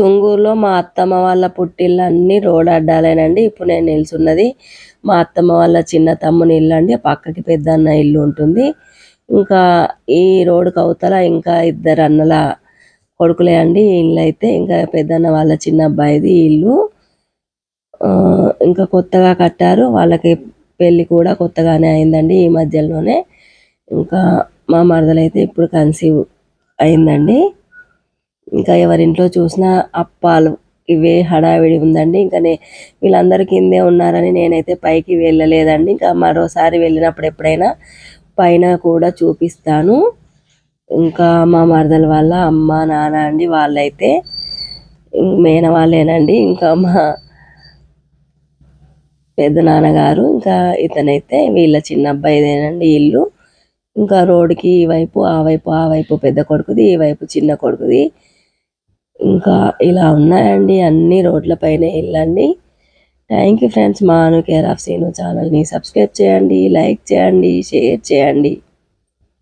తుంగూరులో మా అత్తమ్మ వాళ్ళ పుట్టిల్లు అన్ని రోడ్ అడ్డాలేనండి. ఇప్పుడు నేను నిల్చున్నది మా అత్తమ్మ వాళ్ళ చిన్న తమ్ముని ఇల్లు అండి. పక్కకి పెద్ద అన్న ఇల్లు ఉంటుంది. ఇంకా ఈ రోడ్డుకి అవతల ఇంకా ఇద్దరు అన్నల కొడుకులే అండి. ఈ ఇల్లు అయితే ఇంకా పెద్దన్న వాళ్ళ చిన్న అబ్బాయిది ఇల్లు. ఇంకా కొత్తగా కట్టారు. వాళ్ళకి పెళ్ళి కూడా కొత్తగానే అయిందండి ఈ మధ్యలోనే. ఇంకా మా మరదలైతే ఇప్పుడు కన్సీవ్ అయిందండి. ఇంకా ఎవరింట్లో చూసినా అప్పాలు ఇవే హడావిడి ఉందండి. ఇంకా నే వీళ్ళందరూ కిందే ఉన్నారని నేనైతే పైకి వెళ్ళలేదండి. ఇంకా మరోసారి వెళ్ళినప్పుడు ఎప్పుడైనా పైన కూడా చూపిస్తాను. ఇంకా మా మరదల వాళ్ళ అమ్మ నాన్న అండి వాళ్ళైతే మేన వాళ్ళేనండి. ఇంకా మా పెద్ద నాన్నగారు ఇంకా ఇతనైతే వీళ్ళ చిన్న అబ్బాయిదేనండి ఇల్లు. ఇంకా రోడ్డుకి ఈ వైపు ఆ వైపు ఆ వైపు పెద్ద కొడుకుది ఈ వైపు చిన్న కొడుకుది. ఇంకా ఇలా ఉన్నాయండి అన్ని రోడ్ల పైన థ్యాంక్ యూ ఫ్రెండ్స్ మా అను కేర్ ఆఫ్ సీను ఛానల్ని సబ్స్క్రైబ్ చేయండి లైక్ చేయండి షేర్ చేయండి.